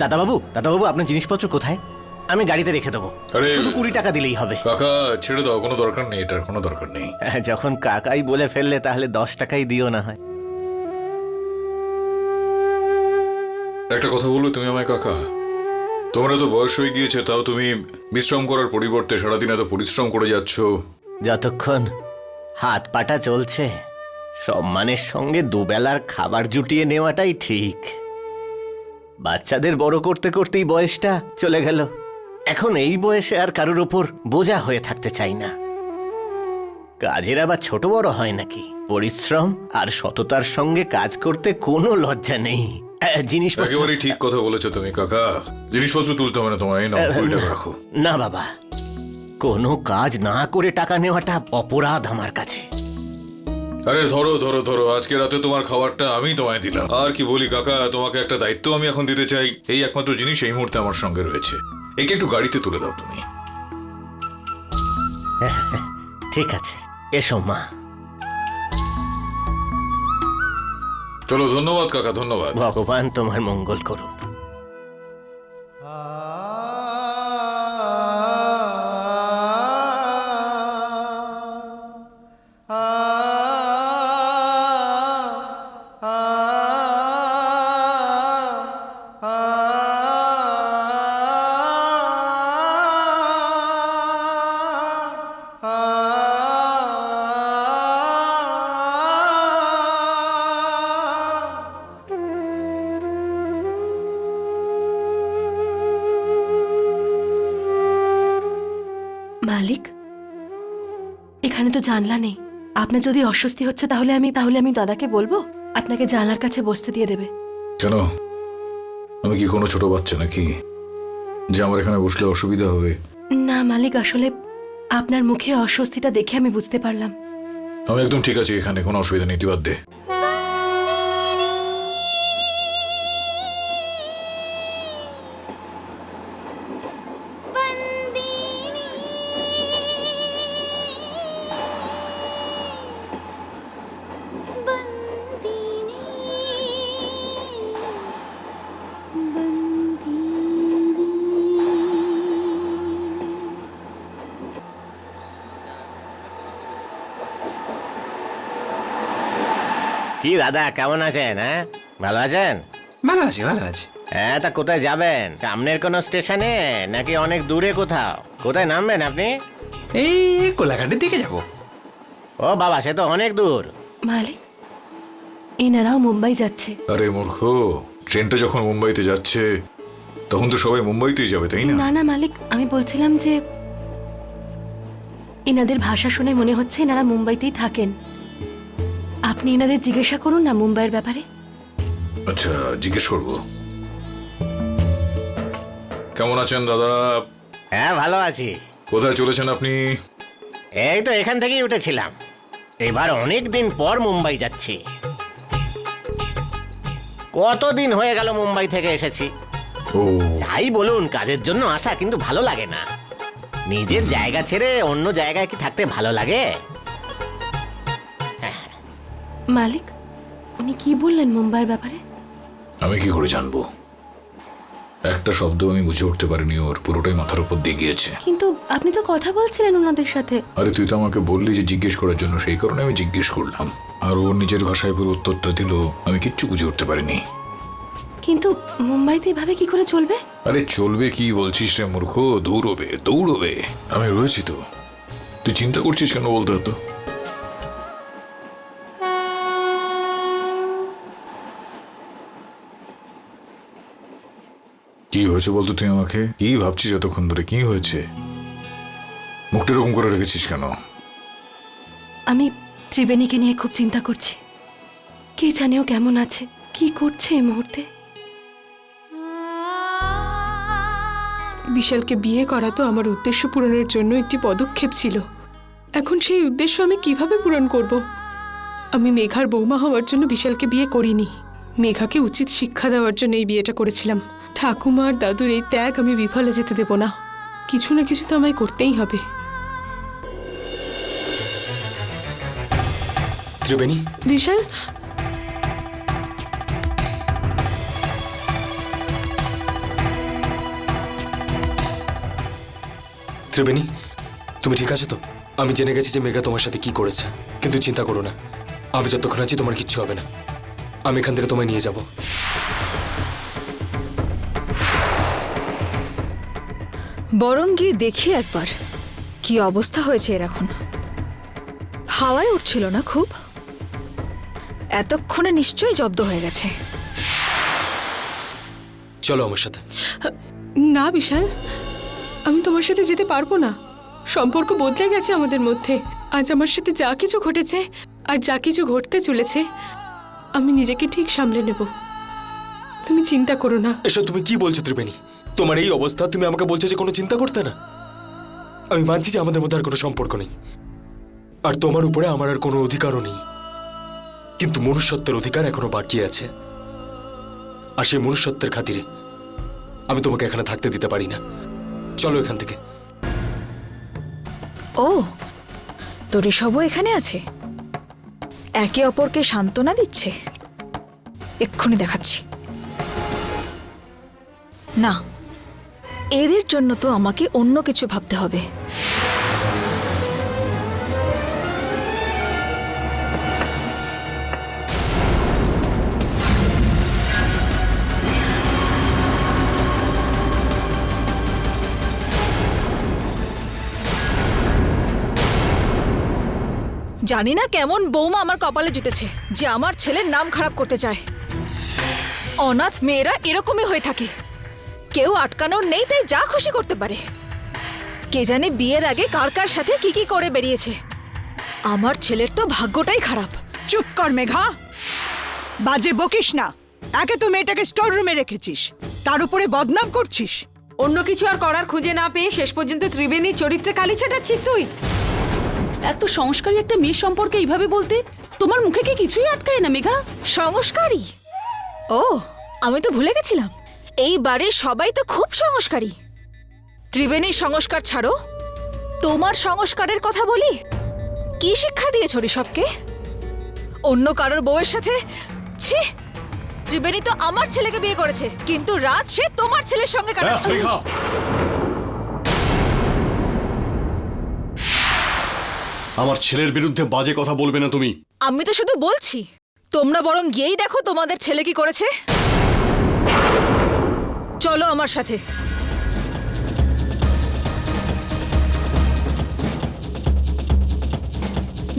দাদাবাবু দাদাবাবু আপনার জিনিসপত্র কোথায়? আমি গাড়িতে রেখে দেবো। আরে শুধু কুড়ি টাকা দিলেই হবে। কাকা ছেড়ে দাও কোনো দরকার নেই এটার কোনো দরকার নেই। হ্যাঁ, যখন কাকাই বলে ফেললে তাহলে দশ টাকাই দিও না হয়। একটা কথা বলবে তুমি আমায় কাকা। তোমার তো বয়স হয়ে গিয়েছে তাও তুমি বিশ্রাম করার পরিবর্তে সারাদিন এত পরিশ্রম করে যাচ্ছ। যতক্ষণ হাত পাটা চলছে সম্মানের সঙ্গে দুবেলার খাবার জুটিয়ে নেওয়াটাই ঠিক। বাচ্চাদের বড় করতে করতেই বয়সটা চলে গেল। এখন এই বয়সে আর কারোর ওপর বোঝা হয়ে থাকতে চাই না। কাজের আবার ছোট বড় হয় নাকি? পরিশ্রম আর সততার সঙ্গে কাজ করতে কোনো লজ্জা নেই। আহ, জিনিসপত্র একেবারেই ঠিক কথা বলেছ তুমি কাকা। জিনিসপত্র তুলতে হবে না তোমার এই নাও কুড়ি টাকা রাখো। না বাবা। কোনো কাজ না করে টাকা নেওয়াটা অপরাধ আমার কাছে। আরে ধরো ধরো ধরো আজকে রাতে তোমার খাবারটা আমি তোমায় দিলাম। আর কি বলি কাকা তোমাকে একটা দায়িত্ব আমি এখন দিতে চাই। এই একমাত্র জিনিস এই মুহূর্তে আমার সঙ্গে রয়েছে। একে একটু গাড়িতে তুলে দাও তুমি। ঠিক আছে এসো মা। চলো ধন্যবাদ কাকা ধন্যবাদ। ভগবান তোমার মঙ্গল করুন এখানে তো জানলা নেই। আপনার যদি অস্বস্তি হচ্ছে তাহলে আমি তাহলে আমি দাদাকে বলব? আপনাকে জানলার কাছে বসতে দিয়ে দেবে। কেন? আমি কি কোনো ছোট বাচ্চা নাকি? যে আমার এখানে বসলে অসুবিধা হবে। না মালিক আসলে আপনার মুখে অস্বস্তিটা দেখে আমি বুঝতে পারলাম। আমি একদম ঠিক আছি এখানে কোনো অসুবিধা নেই তুই বাদ দে। দাদা কেমন আছেন হ্যাঁ? ভালো আছেন? ভালো আছি ভালো আছি। হ্যাঁ তা কোথায় যাবেন? সামনের কোনো স্টেশনে নাকি অনেক দূরে কোথাও? কোথায় নামবেন আপনি? এই কোলাঘাটের দিকে যাব। ও বাবা সে তো অনেক দূর। মালিক এনারাও মুম্বাই যাচ্ছে। আরে মূর্খ ট্রেনটা যখন মুম্বাইতে যাচ্ছে তখন তো সবাই মুম্বাইতেই যাবে তাই না? না না মালিক আমি বলছিলাম যে এনাদের ভাষা শুনে মনে হচ্ছে এনারা মুম্বাইতেই থাকেন। আপনি এনাদের জিজ্ঞাসা করুন না মুম্বাইয়ের ব্যাপারে। আচ্ছা জিজ্ঞেস করব। কেমন আছেন দাদা? হ্যাঁ ভালো আছি। কোথায় চলেছেন আপনি? এই তো এখান থেকেই উঠেছিলাম। এবার অনেক দিন পর মুম্বাই যাচ্ছি। কতদিন হয়ে গেল মুম্বাই থেকে এসেছি? ও। যাই বলুন কাজের জন্য আসা কিন্তু ভালো লাগে না। নিজের জায়গা ছেড়ে অন্য জায়গায় কি থাকতে ভালো লাগে? মালিক উনি কি বললেন মুম্বাইয়ের ব্যাপারে? আমি কি করে জানব? একটা শব্দ আমি বুঝে উঠতে পারিনি ওর পুরোটাই মাথার উপর দিয়ে গিয়েছে। কিন্তু আপনি তো কথা বলছিলেন ওনাদের সাথে। আরে তুই তো আমাকে বললি যে জিজ্ঞেস করার জন্য সেই কারণে আমি জিজ্ঞেস করলাম। আর ওর নিজের ভাষায় পুরো উত্তরটা দিল আমি কিচ্ছু বুঝে উঠতে পারিনি। কিন্তু মুম্বাইতে এভাবে কি করে চলবে? আরে চলবে কি বলছিস রে মূর্খ? দৌড়বে দৌড়বে। আমি রয়েছি তো। তুই চিন্তা করছিস কেন বলতে হতো কি হয়েছে বলতো তুই আমাকে? কি ভাবছিস এতক্ষণ ধরে? কি হয়েছে? মুখটা এরকম করে রেখেছিস কেন? আমি ত্রিবেণীকে নিয়ে খুব চিন্তা করছি। কে জানে ও কেমন আছে? কি করছে এই মুহূর্তে? বিশালকে বিয়ে করা তো আমার উদ্দেশ্য পূরণের জন্য একটি পদক্ষেপ ছিল। এখন সেই উদ্দেশ্য আমি কীভাবে পূরণ করব? আমি মেঘার বৌমা হওয়ার জন্য বিশালকে বিয়ে করিনি। মেঘাকে উচিত শিক্ষা দেওয়ার জন্য এই বিয়েটা করেছিলাম। ঠাকুমা আর দাদুর এই ত্যাগ আমি বিফলে যেতে দেব না। কিছু না কিছু তো আমায় করতেই হবে। ত্রিবেণী? বিশাল? ত্রিবেণী তুমি ঠিক আছে তো? আমি জেনে গেছি যে মেঘা তোমার সাথে কি করেছে কিন্তু চিন্তা করো না। আমি যতক্ষণ আছি তোমার কিচ্ছু হবে না। আমি এখান থেকে তোমায় নিয়ে যাব। বরং গিয়ে দেখি একবার। কি অবস্থা হয়েছে এর এখন? হাওয়ায় উঠছিল না খুব? এতক্ষণে নিশ্চয়ই জব্দ হয়ে গেছে। চলো আমার সাথে। না বিশাল। আমি তোমার সাথে যেতে পারব না। সম্পর্ক বদলে গেছে আমাদের মধ্যে। আজ আমার সাথে যা কিছু ঘটেছে আর যা কিছু ঘটতে চলেছে আমি নিজেকে ঠিক সামলে নেব। তুমি চিন্তা করো না। এসব তুমি কি বলছো ত্রিবেণী? তোমার এই অবস্থা, তুমি আমাকে বলছো যে কোনো চিন্তা করতে না। আমি মানছি যে আমাদের মধ্যে আর কোনো সম্পর্ক নেই। আর তোমার উপরে আমার আর কোনো অধিকারও নেই। কিন্তু মনুষ্যত্বের অধিকার এখনও বাকি আছে। আর সেই মনুষ্যত্বের খাতিরে আমি তোমাকে এখানে থাকতে দিতে পারি না। চলো এখান থেকে। ও, তোর এসবও এখানে আছে? একে অপরকে সান্ত্বনা দিচ্ছে? এক্ষুনি দেখাচ্ছি। না এদের জন্য তো আমাকে অন্য কিছু ভাবতে হবে। জানি না কেমন বৌমা আমার কপালে জুটেছে, যে আমার ছেলের নাম খারাপ করতে চায়। অনাথ মেয়েরা এরকমই হয়ে থাকে। কেউ আটকানোর নেই তাই যা খুশি করতে পারে। কে জানে বিয়ের আগে কার কার সাথে কি কি করে বেরিয়েছে। আমার ছেলের তো ভাগ্যটাই খারাপ। চুপ কর মেঘা। বাজে বকিস না। একে তো মেয়েটাকে স্টোর রুমে রেখেছিস। তার উপরে বদনাম করছিস। অন্য কিছু আর করার খুঁজে না পেয়ে শেষ পর্যন্ত ত্রিবেণীর চরিত্রে কালি ছাটাচ্ছিস তুই। এত সংস্কারী একটা মেয়ের সম্পর্কে এইভাবে বলতে তোমার মুখে কি কিছুই আটকায় না মেঘা? সংস্কারী? ও আমি তো ভুলে গেছিলাম। এই বাড়ির সবাই তো খুব সংস্কারী। ত্রিবেণীর সংস্কার ছাড়ো তোমার সংস্কারের কথা বলি? কি শিক্ষা দিয়েছ ঋষভকে? অন্য কারোর বউয়ের সাথে? ছি ত্রিবেণী তো আমার ছেলেকে বিয়ে করেছে কিন্তু রাত সে তোমার ছেলের সঙ্গে কাটাচ্ছে। আমার ছেলের বিরুদ্ধে বাজে কথা বলবে না তুমি। আমি তো শুধু বলছি তোমরা বরং গিয়েই দেখো তোমাদের ছেলে কি করেছে। চলো আমার সাথে।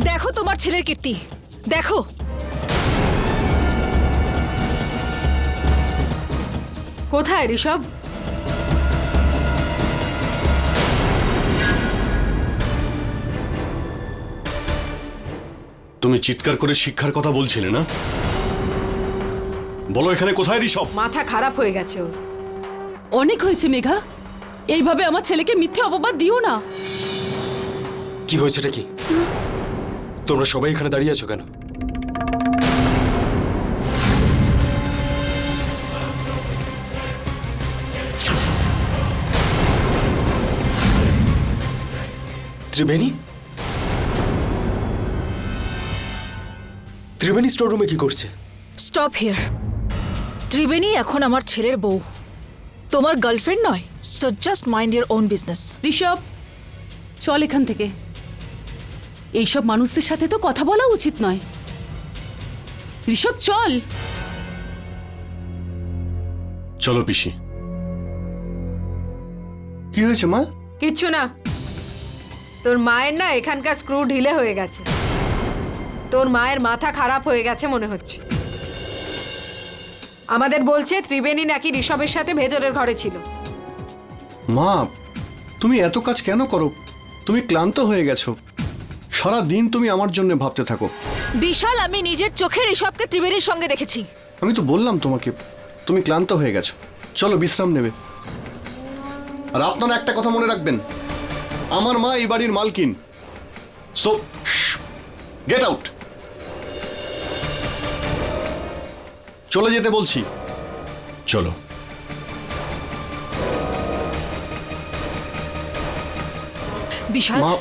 দেখো তোমার ছেলের কীর্তি। দেখো। কোথায় ঋষভ? তুমি চিৎকার করে শিক্ষার কথা বলছিলে না? বলো এখানে কোথায় ঋষভ? মাথা খারাপ হয়ে গেছে ওর। অনেক হয়েছে মেঘা। এইভাবে আমার ছেলেকে মিথ্যে অপবাদ দিও না। কি হয়েছেটা কি? তোমরা সবাই এখানে দাঁড়িয়ে আছো কেন? ত্রিবেণী? ত্রিবেণী স্টোর রুমে কি করছে? স্টপ হিয়ার ত্রিবেণী এখন আমার ছেলের বউ। তোমার গার্লফ্রেন্ড নয়। So just mind your own business Rishabh চল এখান থেকে। এইসব মানুষদের সাথে তো কথা বলা উচিত নয়। ঋষভ চল। চলো পিসি। কি হয়েছে মা? কিচ্ছু না। তোর মায়ের না এখানকার স্ক্রু ঢিলে হয়ে গেছে। তোর মায়ের মাথা খারাপ হয়ে গেছে মনে হচ্ছে। আমাদের বলছে ত্রিবেণী নাকি ঋষভের সাথে ভেতরের ঘরে ছিল। মা তুমি এত কাজ কেন করো? তুমি ক্লান্ত হয়ে গেছো। সারা দিন তুমি আমার জন্য ভাবতে থাকো। বিশাল আমি নিজের চোখে ঋষভকে ত্রিবেণীর সঙ্গে দেখেছি। আমি তো বললাম তোমাকে তুমি ক্লান্ত হয়ে গেছো। চলো বিশ্রাম নেবে। আর আপনারা একটা কথা মনে রাখবেন আমার মা এই বাড়ির মালকিন। সো গেট আউট চলে যেতে বলছি। চলো। বিশাল। মা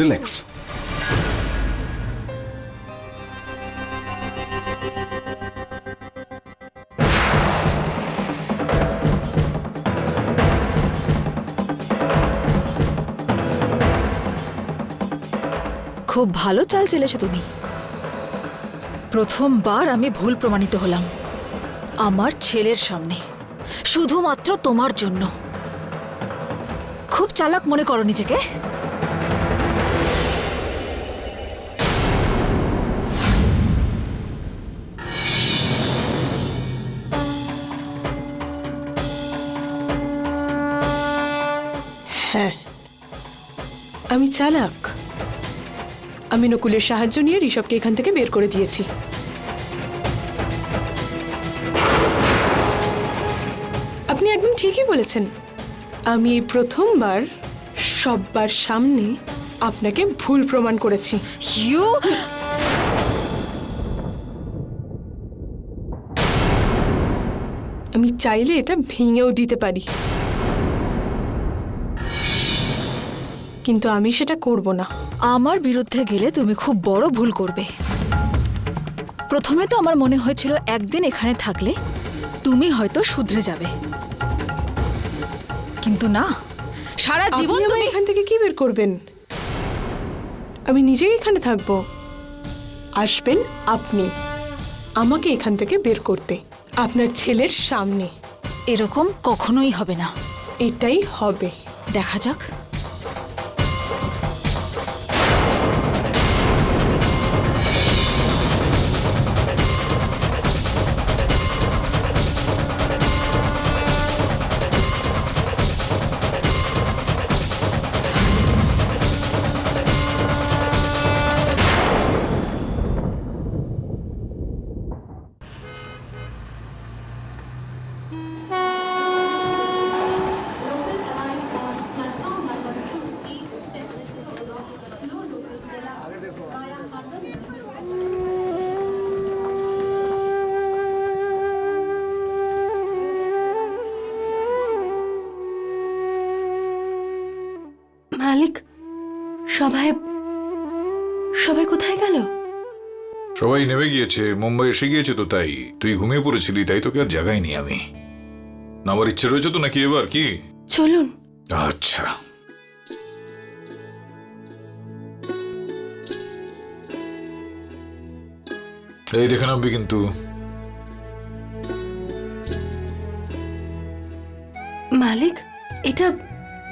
রিল্যাক্স খুব ভালো চাল চেলেছো তুমি। প্রথমবার আমি ভুল প্রমাণিত হলাম। আমার ছেলের সামনে। শুধুমাত্র তোমার জন্য। খুব চালাক মনে করো নিজেকে। হ্যাঁ। আমি চালাক। আমি নকুলের সাহায্য নিয়ে ঋষভকে এখান থেকে বের করে দিয়েছি। বলেছেন আমি এই প্রথমবার সব্বার সামনে আপনাকে ভুল প্রমাণ করেছি। ইউ? আমি চাইলে এটা ভেঙেও দিতে পারি। কিন্তু আমি সেটা করব না। আমার বিরুদ্ধে গেলে তুমি খুব বড় ভুল করবে। প্রথমে তো আমার মনে হয়েছিল একদিন এখানে থাকলে তুমি হয়তো শুধরে যাবে। কিন্তু না। সারা জীবন তুমি এখান থেকে কি বের করবেন? আমি নিজেই এখানে থাকব। আসবেন আপনি। আমাকে এখান থেকে বের করতে। আপনার ছেলের সামনে। এরকম কখনোই হবে না। এটাই হবে। দেখা যাক। সবাই সবাই কোথায় গেল? সবাই নেমে গিয়েছে মুম্বাই এসে গিয়েছে তো তাই। তুই ঘুমিয়ে পড়েছিলি তাই তোকে আর জাগাইনি আমি। নামার ইচ্ছে রয়েছে তো নাকি এবার কি? চলুন। আচ্ছা। এই দেখে নামবি কিন্তু। মালিক এটা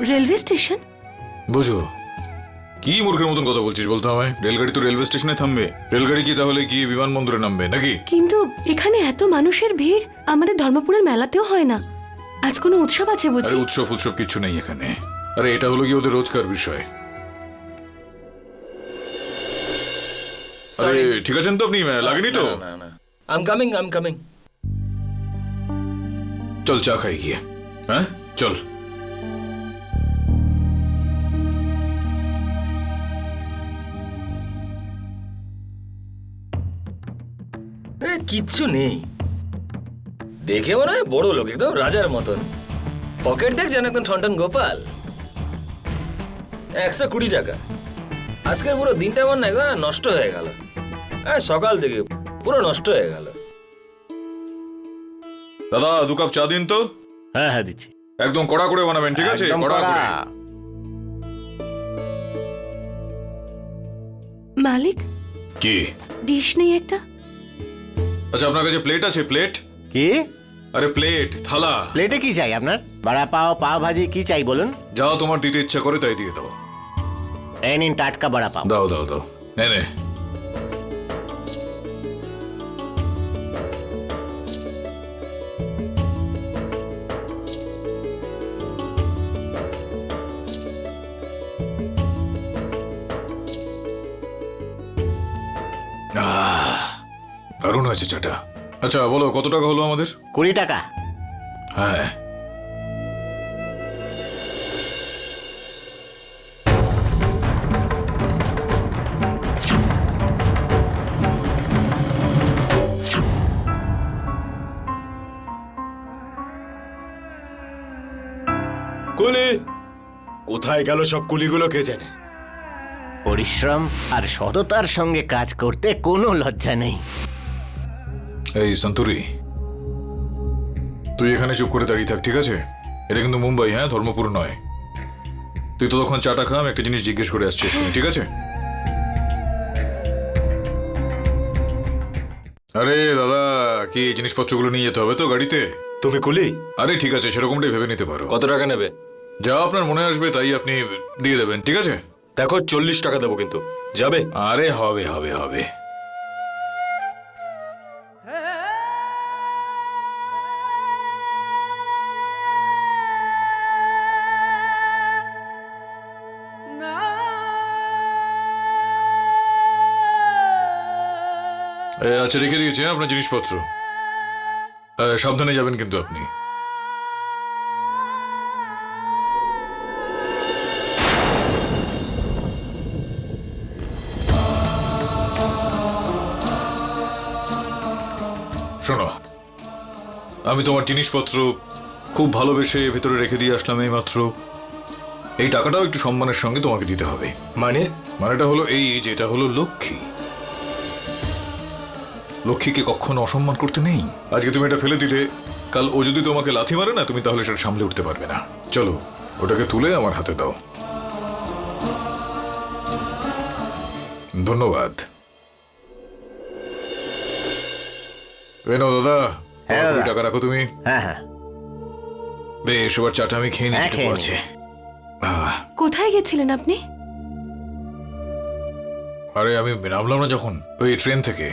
রেলওয়ে স্টেশন? বুঝো। কি মূর্খের মতন কথা বলছিস বলতো আমায় রেলগাড়ি তো রেলওয়ে স্টেশনে থামবে। রেলগাড়ি কি তাহলে গিয়ে বিমানবন্দরে নামবে নাকি? কিন্তু এখানে এত মানুষের ভিড় আমাদের ধর্মপুরের মেলাতেও হয় না। আজ কোনো উৎসব আছে আরে বুঝি উৎসব উৎসব কিছু নেই এখানে। আরে এটা হলো কি ওদের রোজকার বিষয়? আরে ঠিক আছেন তো আপনি? লাগেনি তো? আম কামিং আম কামিং চল চা খাই গিয়ে। হ্যাঁ? চল। কিচ্ছু নেই। দেখে মনে হয় বড় লোক একদম রাজার মতন। পকেট দেখ যেন একদম ঠনঠন গোপাল। একশো কুড়ি টাকা। আজকের পুরো দিনটা আমার না নষ্ট হয়ে গেল। হ্যাঁ সকাল থেকে পুরো নষ্ট হয়ে গেল। দাদা দু কাপ চা দিন তো? হ্যাঁ হ্যাঁ দিচ্ছি। একদম কড়া করে বানাবেন ঠিক আছে? কড়া করে কড়া। মালিক? কি? ডিশ নেই একটা? আচ্ছা আপনার কাছে প্লেট আছে প্লেট কি? আরে প্লেট থালা। প্লেটে কি চাই আপনার? বড়া পাও পাও ভাজি কি চাই বলুন? যা তোমার দিতে ইচ্ছা করে তাই দিয়ে দাও এই নিন টাটকা বড়া পাও। দাও দাও দাও। নে নে। হয়েছে চাটা। আচ্ছা বলো কত টাকা হলো আমাদের? কুড়ি টাকা। হ্যাঁ। কুলি কোথায় গেল সব কুলিগুলো কে জানে? পরিশ্রম আর সততার সঙ্গে কাজ করতে কোনো লজ্জা নেই। এই সন্তুরি তুই এখানে চুপ করে দাঁড়িয়ে থাক ঠিক আছে? এটা কিন্তু মুম্বাই হ্যাঁ? ধর্মপুর নয়। তুই তো তখন চাটা খা আমি একটা জিনিস জিজ্ঞেস করে আসছি ঠিক আছে? আরে দাদা কি এই জিনিসপত্রগুলো নিয়ে যেতে হবে তো গাড়িতে? তুমি কুলি? আরে ঠিক আছে সেরকমটাই ভেবে নিতে পারো। কত টাকা নেবে? যা আপনার মনে আসবে তাই আপনি দিয়ে দেবেন ঠিক আছে? দেখো চল্লিশ টাকা দেবো কিন্তু। যাবে? আরে হবে হবে হবে। আচ্ছা রেখে দিয়েছি হ্যাঁ, আপনার জিনিসপত্র। সাবধানে যাবেন কিন্তু আপনি। শোনো আমি তোমার জিনিসপত্র খুব ভালোবেসে ভেতরে রেখে দিয়ে আসলাম এই মাত্র এই টাকাটাও একটু সম্মানের সঙ্গে তোমাকে দিতে হবে। মানে? মানেটা হলো এই যে এটা হলো লক্ষ্মী। লক্ষ্মীকে কখনো অসম্মান করতে নেই? আজকে তুমি এটা ফেলে দিলে কাল ও যদি তোমাকে লাথি মারে না তুমি তাহলে সেটা সামলে উঠতে পারবে না। চলো ওটাকে তুলে আমার হাতে দাও। ধন্যবাদ। বেনো দাদা হ্যাঁ, আমার কুড়ি টাকা রাখো তুমি। হ্যাঁ হ্যাঁ। বেশ এবার চাটা আমি খেয়ে হ্যাঁ, নিতে খেয়ে পারছি আহ, কোথায় গেছিলেন আপনি? আরে আমি নামলাম না যখন ওই ট্রেন থেকে।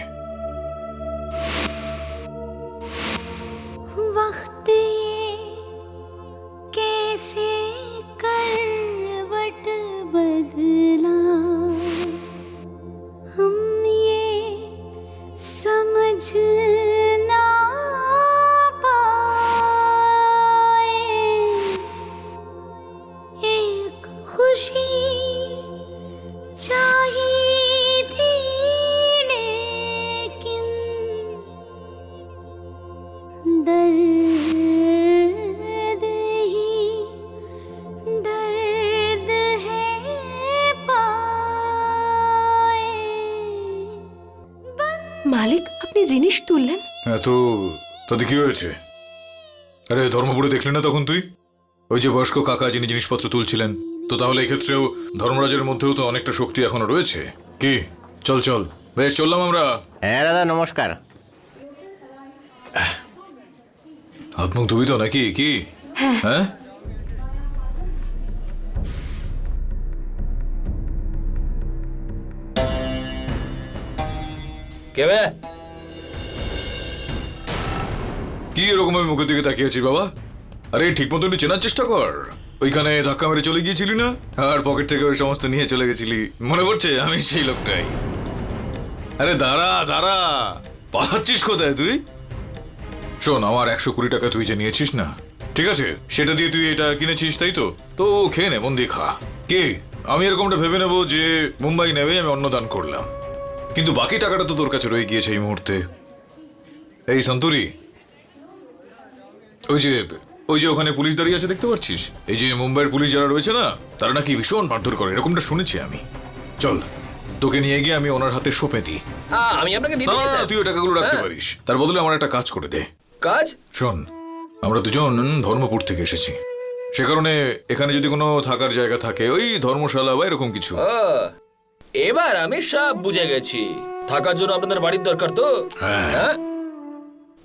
মালিক আপনি জিনিস তুললেন হ্যাঁ তো তাতে কি হয়েছে। আরে ধর্মপুরে দেখলি না তখন তুই? ওই যে বয়স্ক কাকা যিনি জিনিসপত্র তুলছিলেন তো তাহলে এক্ষেত্রেও ধর্মরাজের মধ্যেও তো অনেকটা শক্তি এখনও রয়েছে। কি? চল চল। বেশ চললাম আমরা। হ্যাঁ দাদা নমস্কার। হাত মুখ ধুবি তো নাকি? কি? হ্যাঁ। কেবে কি এরকম আমি মুখের দিকে তাকিয়েছি বাবা? আরে ঠিক মতো চেনার চেষ্টা কর। ওইখানে ধাক্কা মেরে চলে গিয়েছিলি না? আর পকেট থেকে ওই সমস্ত নিয়ে চলে গেছিলি। মনে পড়ছে আমি সেই লোকটাই। আরে দাঁড়া দাঁড়া। পালাচ্ছিস কোথায় তুই? শোন আমার একশো কুড়ি টাকা তুই যে নিয়েছিস না ঠিক আছে? সেটা দিয়ে তুই এটা কিনেছিস তাই তো? তো খেয়ে নে মন দিয়ে খা। কে? আমি এরকমটা ভেবে নেব যে মুম্বাই নেবে আমি অন্ন দান করলাম। কিন্তু বাকি টাকাটা তো তোর কাছে রয়ে গিয়েছে এই মুহূর্তে। এই সন্তুরি ওই যে ওই যে ওখানে পুলিশ দাঁড়িয়ে আছে দেখতে পাচ্ছিস? এই যে মুম্বাইয়ের পুলিশ যারা রয়েছে না তারা নাকি ভীষণ মারধর করে এরকমটা শুনেছি আমি। চল তোকে নিয়ে গিয়ে আমি ওনার হাতে সঁপে দিই। আমি আপনাকে স্যার। তুই ওই টাকাগুলো রাখতে হ্যাঁ। পারিস। তার বদলে আমার একটা কাজ করে দে। কাজ? শোন আমরা দুজন ধর্মপুর থেকে এসেছি। সে কারণে এখানে যদি কোনো থাকার জায়গা থাকে ওই ধর্মশালা বা এরকম কিছু। এবার আমি সব বুঝে গেছি। থাকার জন্য আপনাদের বাড়ির দরকার তো? হ্যাঁ। হ্যাঁ?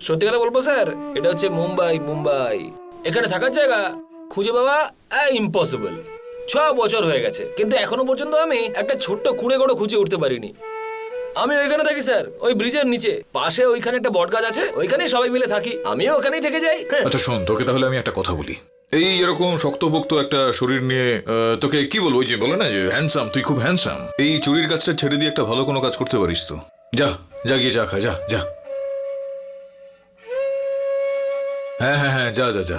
সত্যি কথা বলব স্যার এটা হচ্ছে মুম্বাই মুম্বাই। এখানে থাকার জায়গা খুঁজে পাওয়া ইম্পসিবল ছ বছর হয়ে গেছে কিন্তু এখনও পর্যন্ত আমি একটা ছোট্ট কুড়ে গড়ো খুঁজে উঠতে পারিনি। আমি ওইখানে থাকি স্যার। ওই ব্রিজের নিচে। পাশে ওইখানে একটা বট গাছ আছে ওইখানেই সবাই মিলে থাকি। আমিও ওখানেই থেকে যাই। হ্যাঁ। আচ্ছা শোন তোকে তাহলে আমি একটা কথা বলি। এই এরকম শক্তপোক্ত একটা শরীর নিয়ে আহ, তোকে কি বলব ওই যে বলে না যে হ্যান্ডসাম তুই খুব হ্যান্ডসাম এই চুরির কাজটা ছেড়ে দিয়ে একটা ভালো কোনো কাজ করতে পারিস তো। যা যা গিয়ে যা খা যা যা। হ্যাঁ হ্যাঁ হ্যাঁ যা যা যা।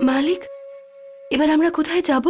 মালিক এবার আমরা কোথায় যাব?